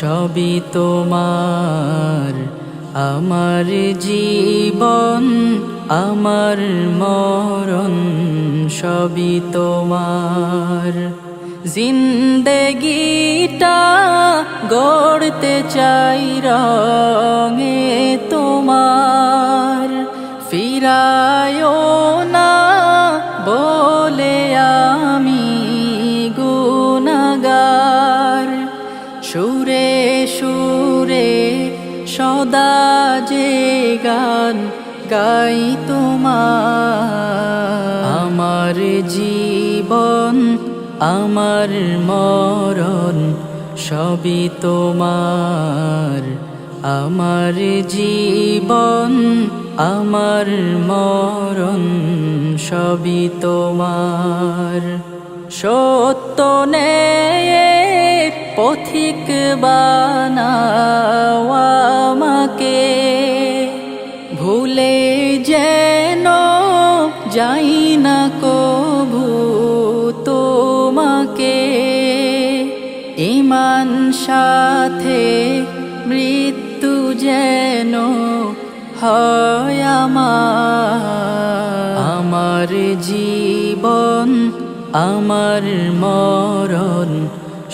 সবই তোমার। আমার জীবন, আমার মরণ সবই তোমার। জিন্দগিটা গড়তে চাই রঙে তোমার। ফিরায়ও না সুরে সুরে সদা যে গান গাই তোমার। আমার জীবন, আমার মরণ সবই তোমার। আমার জীবন, আমার মরণ সবই তোমার। সত্য ন্যায়ের পথিক বানাও ভুলে যেন যাই না কভু তোমাকে। ইমান সাথে মৃত্যু যেন হয় আমার। আমার জীবন, আমার মরণ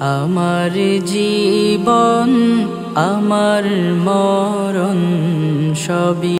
আমার জীবন আমার মরণ সবই